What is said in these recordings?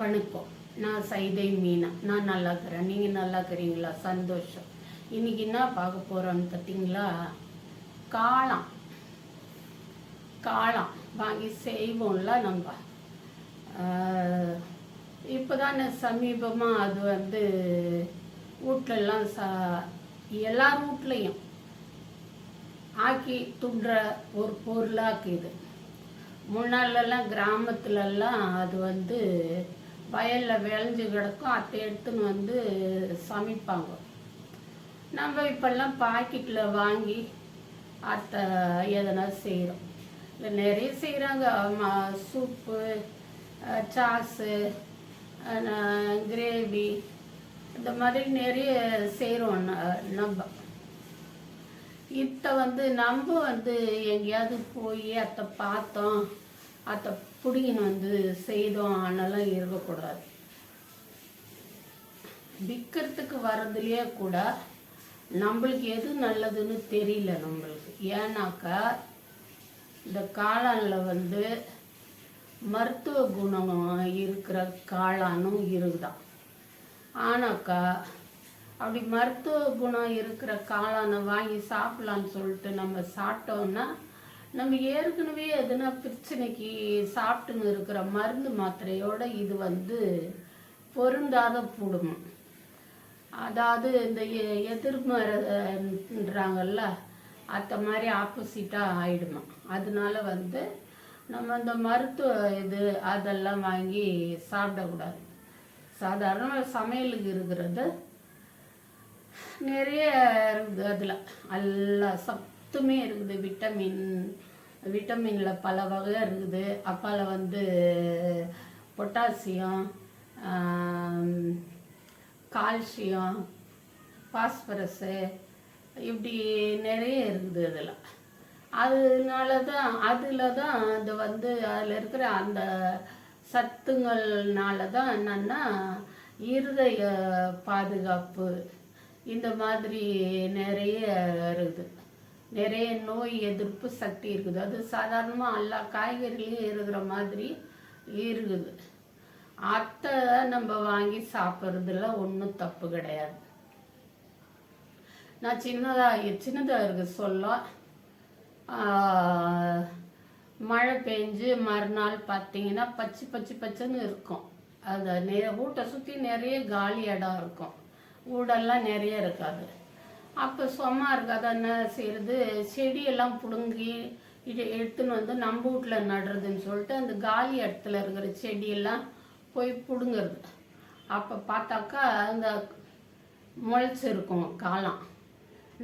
வணக்கம். நான் சைதை மீனா. நான் நல்லா இருக்கிறேன் நீங்கள் நல்லா இருக்கிறீங்களா சந்தோஷம். இன்னைக்கு என்ன பார்க்க போகிறோன்னு பார்த்தீங்களா காளான். காளான் வாங்கி செய்வோம்ல நம்ம. இப்போ தான் சமீபமாக அது வந்து வீட்லலாம் ச எல்லார் வீட்லேயும் ஆக்கி துண்டுற ஒரு பொருளாக்குது. முன்னாலெல்லாம் கிராமத்துலலாம் அது வந்து வயலில் விளைஞ்சு கிடக்கும் அதை எடுத்துன்னு வந்து சமைப்பாங்க. நம்ம இப்போல்லாம் பாக்கெட்டில் வாங்கி அத்தை எதனா செய்கிறோம் இல்லை நிறைய செய்கிறாங்க சூப்பு சாஸு கிரேவி இந்த மாதிரி நிறைய செய்கிறோம் நம்ம. இத்தை வந்து நம்ம வந்து எங்கேயாவது போய் அத்தை பார்த்தோம் அத்தை குடியின் வந்து செய்தோம் ஆனாலும் இருக்கக்கூடாது. விற்கிறதுக்கு வர்றதுலேயே கூட நம்மளுக்கு எது நல்லதுன்னு தெரியல நம்மளுக்கு. ஏன்னாக்கா இந்த காளானில் வந்து மருத்துவ குணம் இருக்கிற காளானும் இருக்குதான். ஆனாக்கா அப்படி மருத்துவ குணம் இருக்கிற காளானை வாங்கி சாப்பிட்லான்னு சொல்லிட்டு நம்ம சாப்பிட்டோம்னா நம்ம ஏற்கனவே எதுனா பிரச்சனைக்கு சாப்பிட்டுன்னு இருக்கிற மருந்து மாத்திரையோட இது வந்து பொருந்தாத புடுமம் அதாவது இந்த எ- எதிர்மறைன்றாங்கல்ல அந்த மாதிரி ஆப்போசிட்டாக ஆயிடுமா? அதனால வந்து நம்ம இந்த மருத்துவ இது அதெல்லாம் வாங்கி சாப்பிடக்கூடாது. சாதாரண சமையலுக்கு இருக்கிறது நிறைய இருக்குது அதில். எல்லா சத்துமே இருக்குது விட்டமின் விட்டமினில் பல வகை இருக்குது. அப்பால வந்து பொட்டாசியம் கால்சியம் பாஸ்பரஸு இப்படி நிறைய இருக்குது அதில் அதனால தான் அதில் தான் அது வந்து அதில் இருக்கிற அந்த சத்துங்கள்னால தான் என்னன்னா இருதய பாதுகாப்பு இந்த மாதிரி நிறைய இருக்குது. நிறைய நோய் எதிர்ப்பு சக்தி இருக்குது. அது சாதாரணமாக எல்லா காய்கறிலையும் இருக்கிற மாதிரி இருக்குது. அத்தை நம்ம வாங்கி சாப்பிட்றதுல ஒன்றும் தப்பு கிடையாது. நான் சின்னதாக சின்னதாக இருக்கு சொல்ல. மழை பெஞ்சு மறுநாள் பார்த்தீங்கன்னா பச்சை பச்சை பச்சைன்னு இருக்கும். அது நே வீட்டை சுற்றி நிறைய காலி இடம் இருக்கும். வீடெல்லாம் நிறைய இருக்காது. அப்போ சும்மா இருக்காது என்ன செய்யறது செடியெல்லாம் பிடுங்கி இது எடுத்துன்னு வந்து நம்ம வீட்டில் நடுறதுன்னு சொல்லிட்டு அந்த காலி இடத்துல இருக்கிற செடியெல்லாம் போய் பிடுங்குறது. அப்போ பார்த்தாக்கா அந்த முளைச்சிருக்கும் காளான்.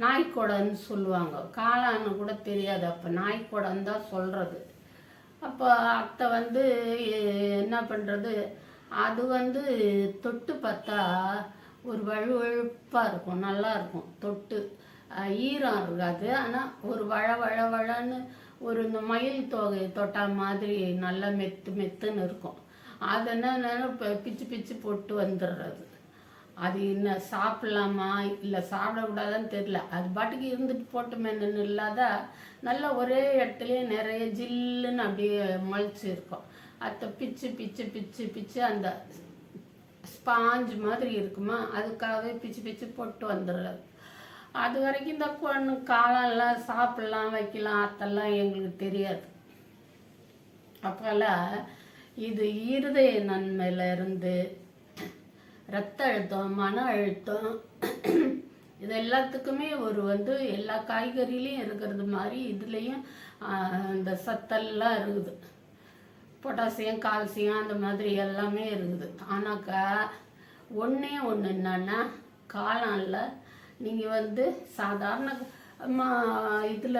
நாய்க்குடன்னு சொல்லுவாங்க. காளான்னு கூட தெரியாது. அப்போ நாய்க்குடன்னு தான் சொல்கிறது அப்போ அத்தை வந்து என்ன பண்ணுறது அது வந்து தொட்டு பார்த்தா ஒரு வழுவழுப்பாக இருக்கும் நல்லா இருக்கும். தொட்டு ஈரம் இருக்காது. ஆனால் ஒரு வழ வழ வழன்னு ஒரு இந்த மயில் தொகை தொட்டா மாதிரி நல்லா மெத்து மெத்துன்னு இருக்கும். அது இப்போ பிச்சு பிச்சு போட்டு வந்துடுறது அது என்ன சாப்பிடலாமா? இல்லை சாப்பிடக்கூடாதான்னு தெரில அது பாட்டுக்கு இருந்துட்டு போட்டுமேன்னு இல்லாத நல்லா ஒரே இடத்துலையே நிறைய ஜில்லுன்னு அப்படியே முளைச்சி இருக்கும். அதை பிச்சு பிச்சு பிச்சு பிச்சு அந்த ஸ்பாஞ்ச் மாதிரி இருக்குமா? அதுக்காகவே பிச்சு பிச்சு போட்டு வந்துடுறது. அது வரைக்கும் இந்த பொண்ணு காலம்லாம் சாப்பிடலாம் வைக்கலாம் அதெல்லாம் எங்களுக்கு தெரியாது. அப்போல்லாம் இது இருதய நன்மையில இருந்து ரத்த அழுத்தம் மன அழுத்தம் இது எல்லாத்துக்குமே ஒரு வந்து எல்லா காய்கறிலையும் இருக்கிறது மாதிரி இதுலேயும் இந்த சத்தெல்லாம் இருக்குது. பொட்டாசியம் கால்சியம் அந்த மாதிரி எல்லாமே இருக்குது. ஆனாக்கா ஒன்றே ஒன்று என்னன்னா காளானில் நீங்கள் வந்து சாதாரண இதில்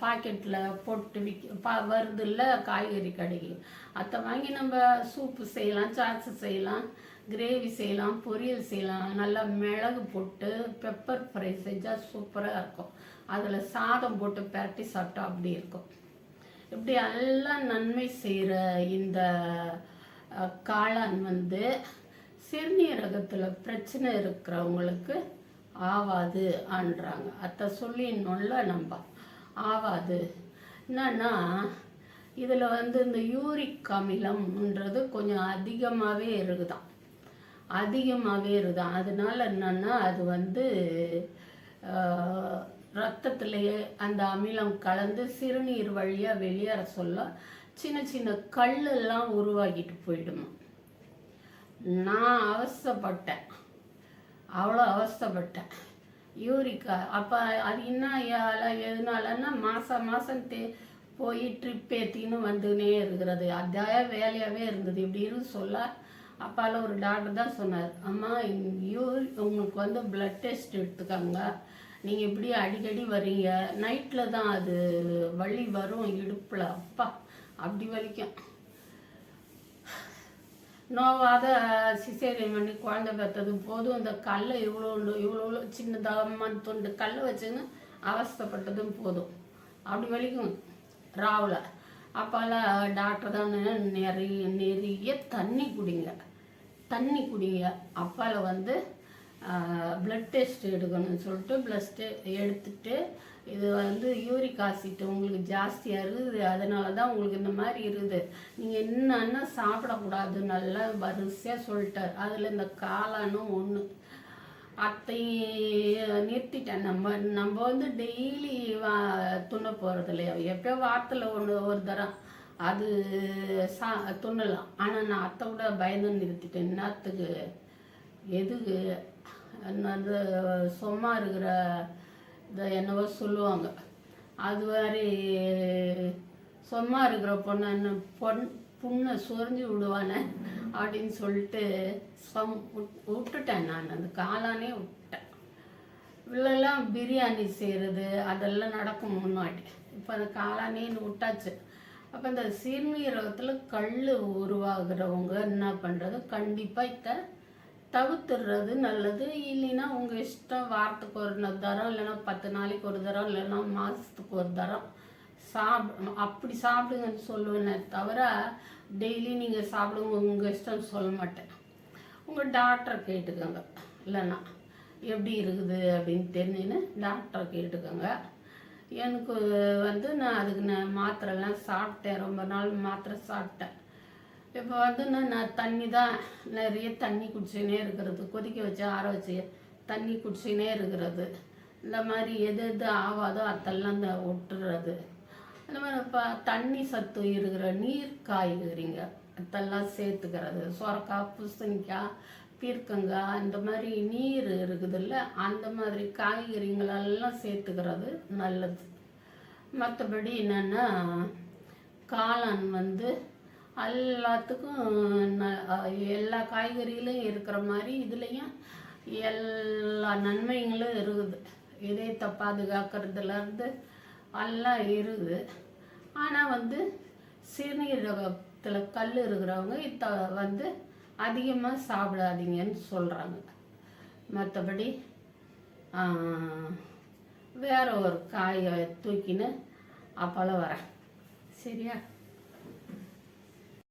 பாக்கெட்டில் போட்டு விற்க பா வருது இல்லை காய்கறி கடைக்கு. அதை வாங்கி நம்ம சூப்பு செய்யலாம் சாட்ஸு செய்யலாம் கிரேவி செய்யலாம் பொரியல் செய்யலாம். நல்லா மிளகு போட்டு பெப்பர் ஃப்ரை செஞ்சால் சூப்பராக இருக்கும். அதில் சாதம் போட்டு பரட்டி சாப்பிட்டா அப்படி இருக்கும். இப்படி எல்லாம் நன்மை செய்கிற இந்த காளான் வந்து சிறுநீரகத்தில் பிரச்சனை இருக்கிறவங்களுக்கு ஆவாது ஆன்றாங்க. அத்தை சொல்லிடணும்ல நம்ம ஆவாது. என்னன்னா இதில் வந்து இந்த யூரிக் அமிலம்ன்றது கொஞ்சம் அதிகமாகவே இருக்குதான் அதிகமாகவே இருக்குதான் அதனால என்னன்னா அது வந்து ரத்தத்திலேயே அந்த அமிலம் கலந்து சிறுநீர் வழியாக வெளியேற சொல்ல சின்ன சின்ன கல்லெல்லாம் உருவாக்கிட்டு போயிடுமா. நான் அவஸ்தைப்பட்டேன். அவ்வளோ அவஸ்தைப்பட்டேன். யூரிக்கா அப்போ அது என்ன எதுனாலன்னா மாதம் மாதம் தே போய் ட்ரிப் ஏற்றின்னு வந்துனே இருக்கிறது. அதே வேலையாகவே இருந்தது. இப்படின்னு சொல்ல அப்பால ஒரு டாக்டர் தான் சொன்னார். அம்மா யூரி உங்களுக்கு வந்து பிளட் டெஸ்ட் எடுத்துக்கோங்க. நீங்கள் இப்படி அடிக்கடி வரீங்க நைட்டில் தான் அது வலி வரும் இடுப்பில். அப்பா அப்படி வலிக்கும். நோவாத சிசேரியன் பண்ணி குழந்தை பெற்றது போதும். இந்த கல்லை இவ்வளோ இவ்வளோ சின்னதாக துண்டு கல்லை வச்சுன்னு அவஸ்தைப்பட்டதும் போதும். அப்படி வலிக்கும். ராவில். அப்போல்லாம் டாக்டர் தான் நிறைய நிறைய தண்ணி குடிங்க. தண்ணி குடிங்க. அப்பால வந்து பிளட் டெஸ்ட் எடுக்கணும்னு சொல்லிட்டு பிளட் எடுத்துட்டு இது வந்து யூரிக் ஆசிட் உங்களுக்கு ஜாஸ்தியாக இருக்குது. அதனால தான் உங்களுக்கு இந்த மாதிரி இருக்குது. நீங்கள் என்னன்னா சாப்பிடக்கூடாது. நல்லா வரிசையாக சொல்லிட்டார். அதில் இந்த காளானும் ஒன்று அத்தை நிறுத்திட்டேன். நம்ம நம்ம வந்து டெய்லி வா துண்ண போகிறது இல்லையா? எப்போ வாரத்தில் ஒன்று ஒரு தரம். அது சா துண்ணலாம். ஆனால் நான் அத்தை கூட பயந்து நிறுத்திட்டேன். என்னத்துக்கு? எதுக்கு? அந்த சும்மா இருக்கிற இந்த என்னவோ சொல்லுவாங்க. அது மாதிரி சும்மா இருக்கிற பொண்ணு என்ன பொன் புண்ணை சொரிஞ்சு விடுவானே அப்படின்னு சொல்லிட்டு சம் விட்- விட்டுட்டேன் நான். அந்த காலானே விட்டேன் இவ்வளோலாம் பிரியாணி செய்கிறது அதெல்லாம் நடக்கும் முன்னாடி. இப்போ அந்த காளானேன்னு விட்டாச்சு அப்போ இந்த சிறுநீரகத்தில் கல் உருவாகிறவங்க என்ன பண்ணுறது? கண்டிப்பாக இதை தவிர்த்துடுறது நல்லது. இல்லைன்னா உங்கள் இஷ்டம் வாரத்துக்கு ஒரு தரம் இல்லைன்னா பத்து நாளைக்கு ஒரு தரம் இல்லைன்னா மாதத்துக்கு ஒரு தரம் சாப் அப்படி சாப்பிடுங்கன்னு சொல்லுவேனே தவிர டெய்லி நீங்கள் சாப்பிடுங்க உங்கள் இஷ்டம் சொல்ல மாட்டேன். உங்கள் டாக்டரை கேட்டுக்கோங்க. இல்லைன்னா எப்படி இருக்குது அப்படின்னு தெரிஞ்சுன்னு டாக்டரை கேட்டுக்கோங்க. எனக்கு வந்து நான் அதுக்கு நான் மாத்திரைலாம் சாப்பிட்டேன். ரொம்ப நாள் மாத்திரை சாப்பிட்டேன். இப்போ வந்து நான் நான் தண்ணி தான் நிறைய தண்ணி குடிச்சுனே இருக்கிறது. கொதிக்க வச்சு ஆற வச்சு தண்ணி குடிச்சுனே இருக்கிறது. இந்த மாதிரி எது எது ஆகாதோ அதெல்லாம் இந்த ஒட்டுறது. அந்த மாதிரி இப்போ தண்ணி சத்து இருக்கிற நீர் காய்கறிங்க அதெல்லாம் சேர்த்துக்கிறது. சுரக்காய் பூசணிக்காய் பீர்க்கங்காய் இந்த மாதிரி நீர் இருக்குதுல்ல அந்த மாதிரி காய்கறிங்களெல்லாம் சேர்த்துக்கிறது நல்லது. மற்றபடி என்னென்னா காளான் வந்து எல்லாத்துக்கும் ந- எல்லா காய்கறியிலும் இருக்கிற மாதிரி இதுலேயும் எல்லா நன்மைகளும் இருக்குது. இதயத்தை பாதுகாக்கிறதுலேருந்து எல்லாம் இருக்குது. ஆனால் வந்து சிறுநீரகத்தில் கல் இருக்கிறவங்க இத்த வந்து அதிகமாக சாப்பிடாதீங்கன்னு சொல்கிறாங்க மற்றபடி வேற ஒரு காயை தூக்கின்னு அப்போல்லாம் வரேன். சரியா?